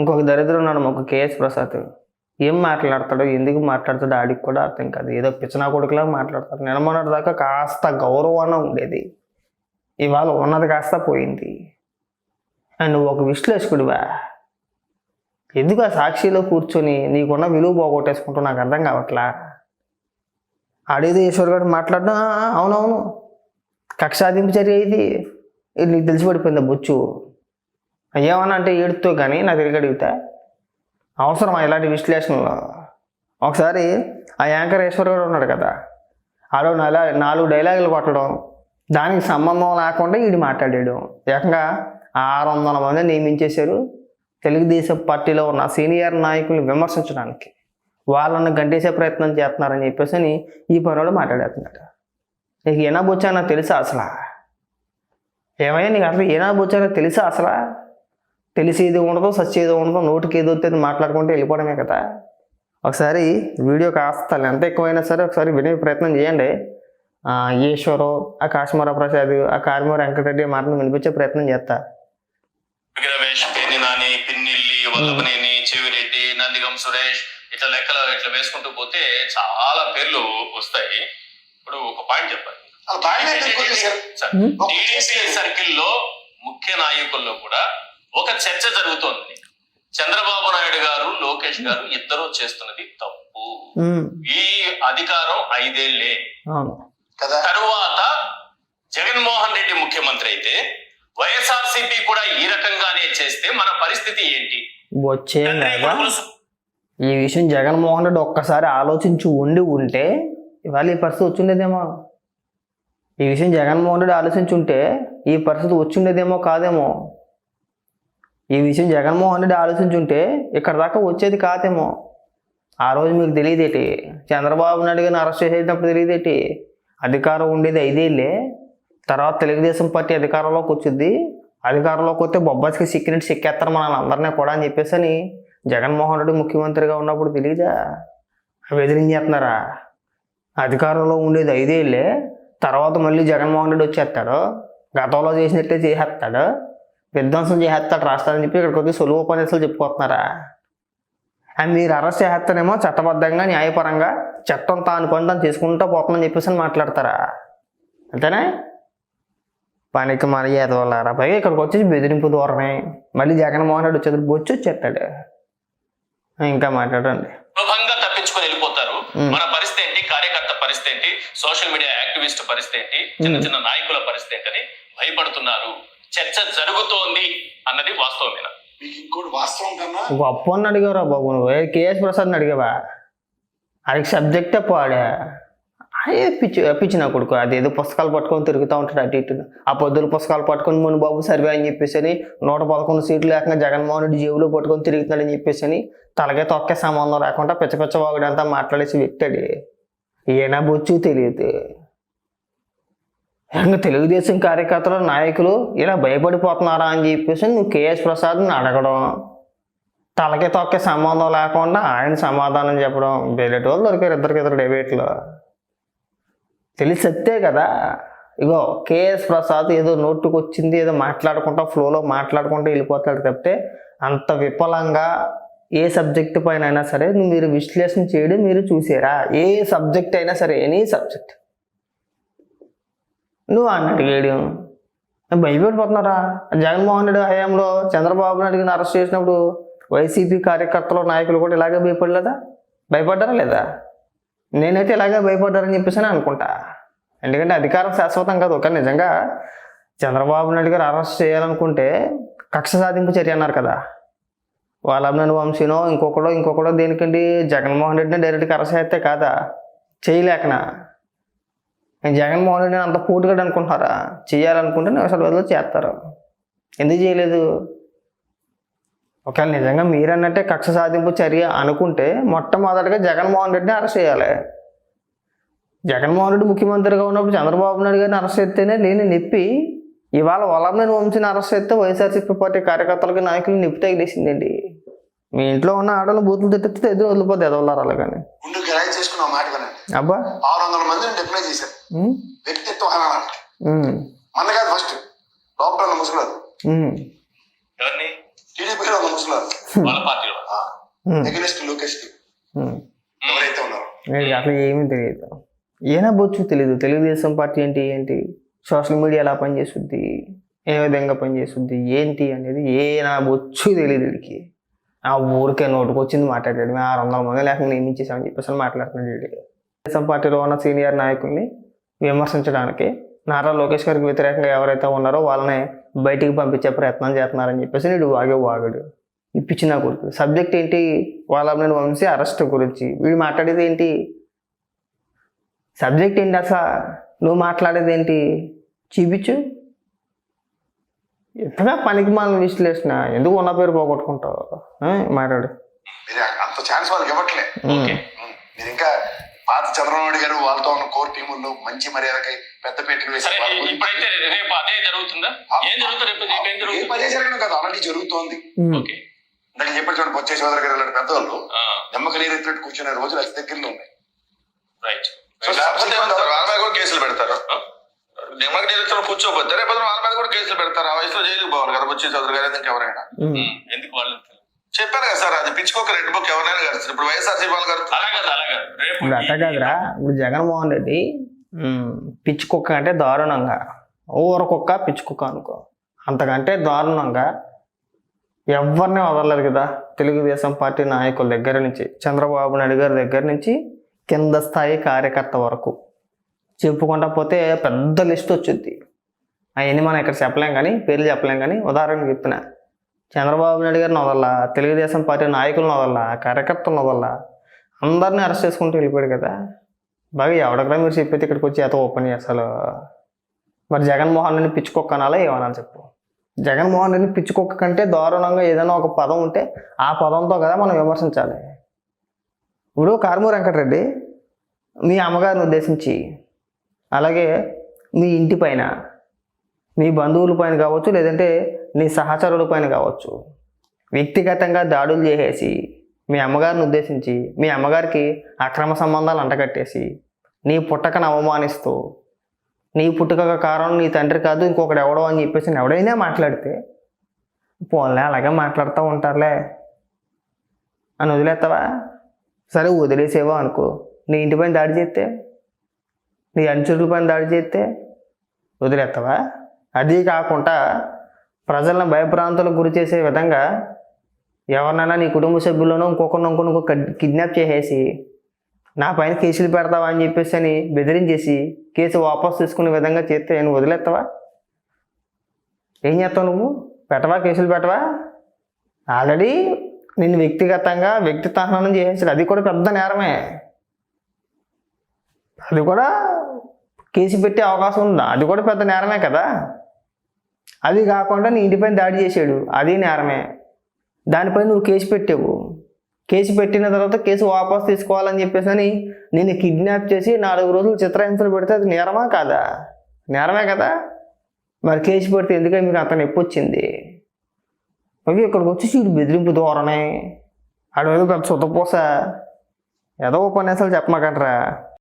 ఇంకొక దరిద్రం ఉన్నాడు ఒక కేఎస్ ప్రసాద్. ఏం మాట్లాడతాడో ఎందుకు మాట్లాడతాడో ఆడికి కూడా అర్థం కాదు. ఏదో పిచ్చనా కొడుకులా మాట్లాడతాడు. నిలమన్నటి దాకా కాస్త గౌరవాన ఉండేది. ఇవాళ ఉన్నది కాస్త పోయింది. అండ్ నువ్వు ఒక విశ్లేషకుడివా? ఎందుకు ఆ సాక్షిలో కూర్చొని నీకున్న విలువ పోగొట్టేసుకుంటూ నాకు అర్థం కావట్లా? ఆడేది ఈశ్వర్ గారు మాట్లాడడం అవునవును. కక్షాదింపు చర్య ఇది. నీకు తెలిసి బొచ్చు? ఏమన్నా అంటే ఏడుతో కానీ నా తిరిగి అడిగితే అవసరమా ఇలాంటి విశ్లేషణలు? ఒకసారి ఆ యాంకర్ ఈశ్వర్ ఉన్నాడు కదా ఆడో నెల నాలుగు డైలాగులు కొట్టడం దానికి సంబంధం లేకుండా ఈడు మాట్లాడాడు. ఏకంగా ఆరు వందల మంది నియమించేశారు. తెలుగుదేశం పార్టీలో ఉన్న సీనియర్ నాయకులు విమర్శించడానికి వాళ్ళని గంటేసే ప్రయత్నం చేస్తున్నారని చెప్పేసి అని ఈ పనులు మాట్లాడేస్తున్నాడు. నీకు ఏనా బొచ్చా తెలుసా అసలు? ఏమైనా నీకు అసలు ఏనా బొచ్చా తెలుసా అసలు? తెలిసేది ఉండదు సచ్చేది ఉండదు నోటికి ఏదో అది మాట్లాడుకుంటే వెళ్ళిపోవడమే కదా. ఒకసారి వీడియో కాస్త ఎంత ఎక్కువైనా సరే ఒకసారి వినే ప్రయత్నం చేయండి. ఆ, ఈశ్వరు ఆ కాశ్మీర ప్రసాద్ ఆ కార్మూర వెంకటరెడ్డి మాటను వినిపించే ప్రయత్నం చేస్తా. రమేష్ నాని పిన్నిల్లి వల్లభనేని చెవిరెడ్డి నందిగం సురేష్ ఇట్లా లెక్కలు ఇట్లా వేసుకుంటూ పోతే చాలా పేర్లు వస్తాయి. ఇప్పుడు ఒక పాయింట్ చెప్పాలి? టీడీపీ సర్కిల్లో ముఖ్య నాయకుల్లో కూడా ఒక చర్చ జరుగుతోంది. చంద్రబాబు నాయుడు గారు లోకేష్ గారు ఇద్దరు చేస్తున్నది తప్పు. ఈ అధికారం ఐదేళ్ళే. అవును. కదా? తరువాత జగన్మోహన్ రెడ్డి ముఖ్యమంత్రి అయితే వైఎస్ఆర్సీపీ కూడా ఈ రకంగానే చేస్తే మన పరిస్థితి ఏంటి? వచ్చేం ఈ విషయం జగన్మోహన్ రెడ్డి ఒక్కసారి ఆలోచించి ఉండి ఉంటే ఇవాళ ఈ పరిస్థితి వచ్చిండేదేమో. ఈ విషయం జగన్మోహన్ రెడ్డి ఆలోచించి ఉంటే ఈ పరిస్థితి వచ్చిండేదేమో కాదేమో. ఈ విషయం జగన్మోహన్ రెడ్డి ఆలోచించి ఉంటే ఇక్కడ దాకా వచ్చేది కాదేమో. ఆ రోజు మీకు తెలియదేటి? చంద్రబాబు నాయుడు గారిని అరెస్ట్ చేసేటప్పుడు తెలియదేటి? అధికారం ఉండేది ఐదేళ్ళే. తర్వాత తెలుగుదేశం పార్టీ అధికారంలోకి వచ్చింది. అధికారంలోకి వస్తే బొబ్బాస్కి సిక్కినట్టు సిక్కేస్తారు మన అందరినీ కూడా అని చెప్పేసి అని జగన్మోహన్ రెడ్డి ముఖ్యమంత్రిగా ఉన్నప్పుడు తెలియదా బెదిరించేస్తున్నారా అధికారంలో ఉండేది ఐదేళ్ళే. తర్వాత మళ్ళీ జగన్మోహన్ రెడ్డి వచ్చేస్తాడు. గతంలో చేసినట్టే చేసేస్తాడు. విధ్వంసం చేసేస్తాడు రాష్ట్రాన్ని చెప్పి ఇక్కడికి వచ్చి సులువు ఉపన్యాసాలు చెప్పుకొస్తున్నారా? అండ్ మీరు అరెస్ట్ చేస్తారేమో చట్టబద్ధంగా న్యాయపరంగా చట్టం తాను పని తాను చేసుకుంటూ పోతుందని చెప్పేసి అని మాట్లాడతారా? అంతేనా? పనికి మన ఎదవలారా? పైగా ఇక్కడికి వచ్చేసి బెదిరింపు దూరమే మళ్ళీ జగన్మోహన్ రెడ్డి వచ్చేది బొచ్చు వచ్చేస్తాడు. ఇంకా మాట్లాడండి. తప్పించుకొని వెళ్ళిపోతారు. మన పరిస్థితి ఏంటి? కార్యకర్త పరిస్థితి ఏంటి? సోషల్ మీడియా యాక్టివిస్ట్ పరిస్థితి ఏంటి? చిన్న. చిన్న నాయకుల పరిస్థితి ఏంటని భయపడుతున్నారు. చర్చ జరుగుతోంది అన్నది వాస్తవమేనా మీకు ఇంకోటి వాస్తవం కన్నా అని అడిగావురా బాబు నువ్వు. కేఎస్ ప్రసాద్ని అడిగావా? అది సబ్జెక్టే పాడా అదే పిచ్చి పిచ్చి నా కొడుకు? అదేదో పుస్తకాలు పట్టుకొని తిరుగుతూ ఉంటాడు అటు ఇటు ఆ పొద్దుల పుస్తకాలు పట్టుకొని మన బాబు సర్వే అని చెప్పేసి అని నూట పదకొండు సీట్లు లేకుండా జగన్మోహన్ రెడ్డి జేబులో పట్టుకొని తిరుగుతున్నాడని చెప్పేసి అని తలకే తొక్కే సంబంధం లేకుండా పిచ్చ పిచ్చ వాగుడంతా మాట్లాడేసి వ్యక్తాడు ఏనా బొచ్చు తెలియదు. ఇంకా తెలుగుదేశం కార్యకర్తలు నాయకులు ఇలా భయపడిపోతున్నారా అని చెప్పేసి నువ్వు కేఎస్ ప్రసాద్ని అడగడం తలకి తొక్కే సంబంధం లేకుండా ఆయన సమాధానం చెప్పడం వేరేటి వాళ్ళు దొరికారు ఇద్దరికి ఇద్దరు డెబేట్లో. తెలిసి కదా. ఇగో కేఎస్ ప్రసాద్ ఏదో నోటుకు వచ్చింది ఏదో మాట్లాడుకుంటా ఫ్లోలో మాట్లాడుకుంటూ వెళ్ళిపోతాడు తప్పితే అంత విఫలంగా ఏ సబ్జెక్ట్ పైన అయినా సరే నువ్వు మీరు విశ్లేషణ చేయడం మీరు చూసారా? ఏ సబ్జెక్ట్ అయినా సరే ఎనీ సబ్జెక్ట్. నువ్వు అన్నట్టు వేయడం భయపెట్టిపోతున్నారా? జగన్మోహన్ రెడ్డి హయాంలో చంద్రబాబు నాయుడు అరెస్ట్ చేసినప్పుడు వైసీపీ కార్యకర్తలు నాయకులు కూడా ఇలాగే భయపడలేదా? భయపడ్డారా లేదా? నేనైతే ఇలాగే భయపడ్డారని చెప్పేసి అనుకుంటా. ఎందుకంటే అధికారం శాశ్వతం కాదు. కానీ నిజంగా చంద్రబాబు నాయుడు గారు అరెస్ట్ చేయాలనుకుంటే కక్ష సాధింపు చర్య అన్నారు కదా. వాళ్ళ అభినవ్ వంశీనో ఇంకొకడో ఇంకొకడో దేనికండి? జగన్మోహన్ రెడ్డిని డైరెక్ట్గా అరెస్ట్ చేస్తే కాదా? చేయలేకనా? నేను జగన్మోహన్ రెడ్డిని అంత పోటుగాడు అనుకుంటున్నారా? చేయాలనుకుంటే నిమిషాల బదులు చేస్తారు. ఎందుకు చేయలేదు? ఒకవేళ నిజంగా మీరన్నట్టే కక్ష సాధింపు చర్య అనుకుంటే మొట్టమొదటిగా జగన్మోహన్ రెడ్డిని అరెస్ట్ చేయాలి. జగన్మోహన్ రెడ్డి ముఖ్యమంత్రిగా ఉన్నప్పుడు చంద్రబాబు నాయుడు గారిని అరెస్ట్ చేస్తేనే లేని నొప్పి ఇవాళ వల్లభనేని వంశీని అరెస్ట్ చేస్తే వైఎస్ఆర్సీపీ పార్టీ కార్యకర్తలకి నాయకులు నిప్పు తగిలేసిందండి. మీ ఇంట్లో ఉన్న ఆడలు బూతులు తిట్టితే ఎదురు వదిలిపోతే ఎదవలారు అలాగని. గుండు కిరాయి చేసుకున్న మాట వినండి. అబ్బా. ఆరు వందల మందిని డిప్లై చేశారు వ్యక్తిత్వ మన కాదు ఫస్ట్. లోపల ఉన్న ముసలాదు ఉమ్. ఎవరిని? టీడీపీలో ఉన్న ముసలారు వాళ్ళ పార్టీలో. Um, against Lokesh. ఎవరైతే ఉన్నారో. అసలు ఏమీ తెలియదు. ఏనా బొచ్చు తెలియదు తెలుగుదేశం పార్టీ ఏంటి ఏంటి? సోషల్ మీడియా ఎలా పనిచేస్తుంది ఏ విధంగా పనిచేస్తుంది ఏంటి అనేది ఏ నా బొచ్చు తెలియదు వీడికి. ఆ ఊరికే నోటుకు వచ్చింది మాట్లాడాడు మేము ఆరు వందల మంది లేక నియమించేసామని చెప్పేసి మాట్లాడుతున్నాడు తెలుగుదేశం పార్టీలో ఉన్న సీనియర్ నాయకుల్ని విమర్శించడానికి నారా లోకేష్ గారికి వ్యతిరేకంగా ఎవరైతే ఉన్నారో వాళ్ళని బయటికి పంపించే ప్రయత్నం చేస్తున్నారని చెప్పేసి వీడు వాగే వాగడు. ఇప్పించిన కొడుకు. సబ్జెక్ట్ ఏంటి? వాళ్ళ వంశీ అరెస్ట్ గురించి. వీడు మాట్లాడేది ఏంటి? సబ్జెక్ట్ ఏంటి అసలు? నువ్వు మాట్లాడేది ఏంటి? చూపించు. ఎంతగా పనికి మన విశ్లేషణ ఎందుకు ఉన్న పేరు పోగొట్టుకుంటావు? మాట్లాడు. మీరు అంత ఛాన్స్ వాళ్ళకి ఇవ్వట్లే. మీరు ఇంకా పాత చంద్రబాబు నాయుడు గారు వాళ్ళతో ఉన్న కోర్ టీముల్లో మంచి మర్యాదకి పెద్ద పెట్టిన వేసి ఇప్పుడైతే రేపు అదే జరుగుతుందా? ఏం జరుగుతుంది రేపు రేపు ఏం ఏ జరుగుతుంది? పదే జరగడం కదా ఆల్రెడీ జరుగుతోంది. ఓకే. ఇందాక చెప్పాడు చూడండి బొచ్చే చౌదరి గారు ఇలాంటి పెద్దవాళ్ళు నమ్మక నీరు ఎత్తినట్టు కూర్చునే రోజులు అతి దగ్గరలో ఉన్నాయి. రైట్ కేసులు పెడతారు? నిమ్మకి నిలుస్తున్న కూర్చోపోతే రేపు వాళ్ళ మీద కూడా కేసులు పెడతారు. ఆ వయసులో జైలుకి పోవాలి కదా వచ్చి చదువు గారు ఇంకెవరైనా. ఉమ్, ఎందుకు వాళ్ళు చెప్పాను కదా సార్ అది పిచ్చుకోక రెడ్ బుక్ ఎవరైనా కడుతుంది ఇప్పుడు వైఎస్ఆర్సీపీ వాళ్ళు కడుతుంది అలా కాదు అలా కాదు. రేపు ఇప్పుడు అట్ట కాదురా. ఇప్పుడు జగన్మోహన్ రెడ్డి ఉమ్, పిచ్చి కుక్క అంటే దారుణంగా. ఊర కుక్క పిచ్చి కుక్క అనుకో. అంతకంటే దారుణంగా ఎవరిని వదలలేదు కదా తెలుగుదేశం పార్టీ నాయకుల దగ్గర నుంచి చంద్రబాబు నాయుడు గారి దగ్గర నుంచి కింద స్థాయి కార్యకర్త వరకు. చెప్పుకుంటా పోతే పెద్ద లిస్ట్ వచ్చింది. అవన్నీ మనం ఇక్కడ చెప్పలేం కానీ పేర్లు చెప్పలేం కానీ ఉదాహరణకు చెప్పిన చంద్రబాబు నాయుడు గారిని వదల్లా తెలుగుదేశం పార్టీ నాయకులను వదల్లా కార్యకర్తలను వదల్లా అందరిని అరెస్ట్ చేసుకుంటూ వెళ్ళిపోయాడు కదా. బాగా ఎవడక్కడ మీరు చెప్పేది ఇక్కడికి వచ్చి ఎత ఓపెన్ చేస్తారు మరి జగన్మోహన్ రెడ్డి పిచ్చుకొక్క అనాలా ఏమనాలి చెప్పు. జగన్మోహన్ రెడ్డి పిచ్చుకొక్క కంటే దారుణంగా ఏదైనా ఒక పదం ఉంటే ఆ పదంతో కదా మనం విమర్శించాలి. ఇప్పుడు కారుమూరి వెంకటరెడ్డి మీ అమ్మగారిని ఉద్దేశించి అలాగే మీ ఇంటి పైన మీ బంధువుల పైన కావచ్చు లేదంటే నీ సహచరుల పైన కావచ్చు వ్యక్తిగతంగా దాడులు చేసేసి మీ అమ్మగారిని ఉద్దేశించి మీ అమ్మగారికి అక్రమ సంబంధాలు అంటగట్టేసి నీ పుట్టకను అవమానిస్తూ నీ పుట్టుక కారణం నీ తండ్రి కాదు ఇంకొకడు ఎవడో అని చెప్పేసి ఎవడైనా మాట్లాడితే పోన్లే అలాగే మాట్లాడుతూ ఉంటారులే అని వదిలేస్తావా? సరే వదిలేసేవా అనుకో నీ ఇంటి పైన దాడి చేస్తే నీ అనుచరుల పైన దాడి చేస్తే వదిలేస్తావా? అది కాకుండా ప్రజలను భయభ్రాంతులకు గురి చేసే విధంగా ఎవరినైనా నీ కుటుంబ సభ్యులను ఇంకొకరిని ఇంకొక కిడ్నాప్ చేసేసి నా పైన కేసులు పెడతావా అని చెప్పేసి అని బెదిరించేసి కేసు వాపసు తీసుకునే విధంగా చేస్తే నేను వదిలేస్తావా? ఏం చేస్తావు నువ్వు? పెట్టవా? కేసులు పెట్టవా? ఆల్రెడీ నేను వ్యక్తిగతంగా వ్యక్తిత్వహనం చేసేసాడు. అది కూడా పెద్ద నేరమే. అది కూడా కేసు పెట్టే అవకాశం ఉందా? అది కూడా పెద్ద నేరమే కదా? అది కాకుండా నీ ఇంటిపైన దాడి చేశాడు అది నేరమే. దానిపై నువ్వు కేసు పెట్టావు. కేసు పెట్టిన తర్వాత కేసు వాపసు తీసుకోవాలని చెప్పేసి అని నేను కిడ్నాప్ చేసి నాలుగు రోజులు చిత్రహింసలు పెడితే అది నేరమా కాదా? నేరమే కదా? మరి కేసు పెడితే ఎందుకని మీకు అంత నొప్పి వచ్చింది? అవి ఇక్కడికి వచ్చి చూడు బెదిరింపు ధోరణి. ఆడ ఏదో పెద్ద సుతపోస. ఏదో ఉపన్యాసాలు చెప్పమాకంటారా.